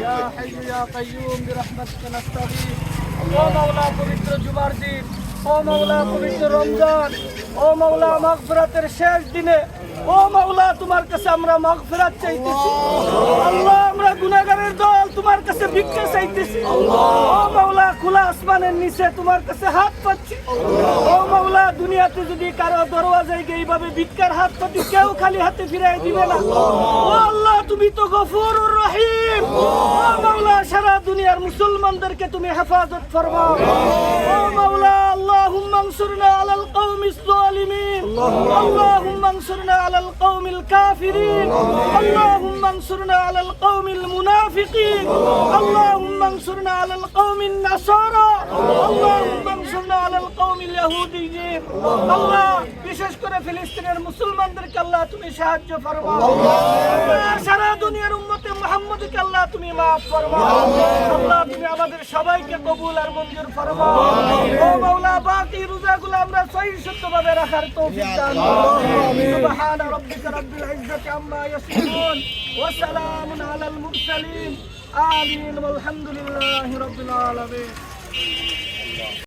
ইয়া হাইয়ু ইয়া কাইয়ুম বিরহমাতিকা নাস্তাগীথ ও মাওলা পবিত্র জুমার দিন ও মৌলা পবিত্র রমজান ও মৌলা মাগফিরাতের শেষ দিনে ও মৌলা তোমার কাছে আমরা মাগফিরাত চাইতেছি। আল্লাহ আমরা গুনাগারের দল তোমার কাছে ভিক্ষা চাইতেছি। ও মাওলা খোলা আসমানের নিচে তোমার কাছে হাত পাচ্ছি। ও মাওলা দুনিয়াতে যদি কারও দরওয়াজায় গিয়ে এইভাবে ভিক্ষার হাত পাতি কেউ খালি হাতে ফিরাই দিবে না। ও আল্লাহ তুমি তো গফুরুর রহিম। দুনিয়ার মুসলমানদেরকে তুমি হেফাজত ফরমাও ও মাওলা اللهم انصرنا على القوم الظالمين اللهم انصرنا على القوم الكافرين اللهم انصرنا على القوم المنافقين اللهم انصرنا على القوم النصارى اللهم انصرنا على القوم اليهوديين الله বিশেষ করে ফিলিস্তিনের মুসলমানদেরকে আল্লাহ তুমি সাহায্য ফরমাও তুমি মাফ ফরমাও। আল্লাহ তুমি আমাদের সবাইকে কবুল আর মঞ্জুর ফরমাও। ও মাওলা বাকি রোজাগুলো আমরা সহি শুদ্ধভাবে রাখার তৌফিক দান সুবহান রাব্বিকা রাব্বিল ইজ্জাতি আম্মা ইয়াসিফুন। ওয়া সালামুন আলাল মুরসালিন। আমিন। রাব্বিল আলামিন।